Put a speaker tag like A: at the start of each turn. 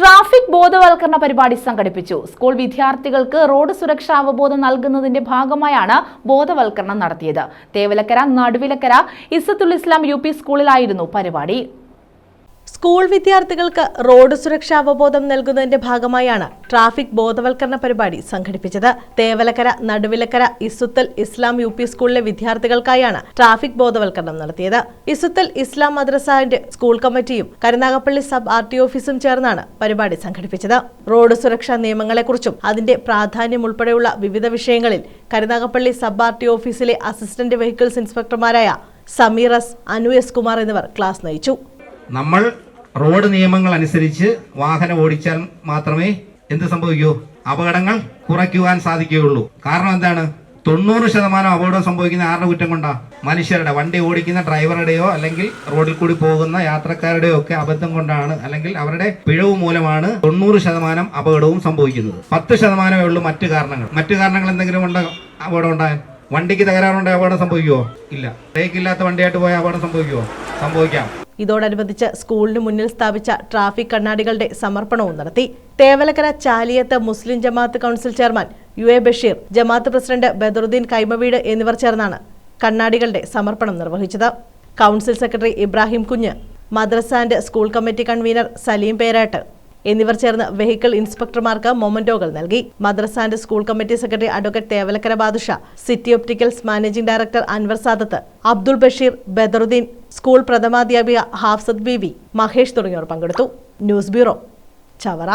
A: Traffic ബോധവൽക്കരണ പരിപാടി സംഘടിപ്പിച്ചു. സ്കൂൾ വിദ്യാർത്ഥികൾക്ക് റോഡ് സുരക്ഷാ അവബോധം നൽകുന്നതിന്റെ ഭാഗമായാണ് ബോധവൽക്കരണം നടത്തിയത്. തേവലക്കര നടുവിലക്കര ഇസത്തുൽ ഇസ്ലാം യു സ്കൂളിലായിരുന്നു പരിപാടി.
B: സ്കൂൾ വിദ്യാർത്ഥികൾക്ക് റോഡ് സുരക്ഷാ അവബോധം നൽകുന്നതിന്റെ ഭാഗമായാണ് ട്രാഫിക് ബോധവൽക്കരണ പരിപാടി സംഘടിപ്പിച്ചത്. തേവലക്കര നടുവിലക്കര ഇസുത്തൽ ഇസ്ലാം യു പി സ്കൂളിലെ വിദ്യാർത്ഥികൾക്കായാണ് ട്രാഫിക് ബോധവൽക്കരണം നടത്തിയത്. ഇസുത്തൽ ഇസ്ലാം മദ്രസാന്റെ സ്കൂൾ കമ്മിറ്റിയും കരുനാഗപ്പള്ളി സബ് ആർ ടി ഓഫീസും ചേർന്നാണ് പരിപാടി സംഘടിപ്പിച്ചത്. റോഡ് സുരക്ഷാ നിയമങ്ങളെക്കുറിച്ചും അതിന്റെ പ്രാധാന്യം ഉൾപ്പെടെയുള്ള വിവിധ വിഷയങ്ങളിൽ കരുനാഗപ്പള്ളി സബ് ആർ ടി ഓഫീസിലെ അസിസ്റ്റന്റ് വെഹിക്കിൾസ് ഇൻസ്പെക്ടർമാരായ സമീറസ് അനു എസ് കുമാർ എന്നിവർ ക്ലാസ് നയിച്ചു.
C: നമ്മൾ റോഡ് നിയമങ്ങൾ അനുസരിച്ച് വാഹനം ഓടിച്ചാൽ മാത്രമേ എന്ത് സംഭവിക്കൂ? അപകടങ്ങൾ കുറയ്ക്കുവാൻ സാധിക്കുകയുള്ളൂ. കാരണം എന്താണ്? തൊണ്ണൂറ് ശതമാനം അപകടം സംഭവിക്കുന്ന ആരുടെ കുറ്റം കൊണ്ടാ? മനുഷ്യരുടെ. വണ്ടി ഓടിക്കുന്ന ഡ്രൈവറുടെയോ അല്ലെങ്കിൽ റോഡിൽ കൂടി പോകുന്ന യാത്രക്കാരുടെയോ ഒക്കെ അബദ്ധം കൊണ്ടാണ് അല്ലെങ്കിൽ അവരുടെ പിഴവ് മൂലമാണ് തൊണ്ണൂറ് ശതമാനം അപകടവും സംഭവിക്കുന്നത്. പത്ത് ശതമാനമേ ഉള്ളൂ മറ്റു കാരണങ്ങൾ. മറ്റു കാരണങ്ങൾ എന്തെങ്കിലും ഉണ്ട് അപകടം ഉണ്ടായാൽ? വണ്ടിക്ക് തകരാറുണ്ടായ അപകടം സംഭവിക്കുമോ ഇല്ല. ബ്രേക്ക് ഇല്ലാത്ത വണ്ടിയായിട്ട് പോയ അപകടം സംഭവിക്കുമോ സംഭവിക്കാം.
B: ഇതോടനുബന്ധിച്ച് സ്കൂളിന് മുന്നിൽ സ്ഥാപിച്ച ട്രാഫിക് കണ്ണാടികളുടെ സമർപ്പണവും നടത്തി. Thevalakkara Chaliyath Muslim Jamaath council chairman U A Basheer Jamaath president Badaruddin Kaimaveedu എന്നിവർ ചേർന്നാണ് കണ്ണാടികളുടെ സമർപ്പണം നിർവഹിച്ചത്. Council secretary Ibrahim Kunju madrasa and school committee convener Saleem Peratt എന്നിവർ ചേർന്ന് വെഹിക്കിൾ ഇൻസ്പെക്ടർമാർക്ക് മൊമന്റോകൾ നൽകി. Madrasa and school committee secretary advocate Thevalakkara Badusha city opticals managing director Anwar Sadath Abdul Basheer Badaruddin school പ്രഥമാധ്യാപിക Hafsath Beevi Mahesh തുടങ്ങിയവർ പങ്കെടുത്തു. News bureau Chavara.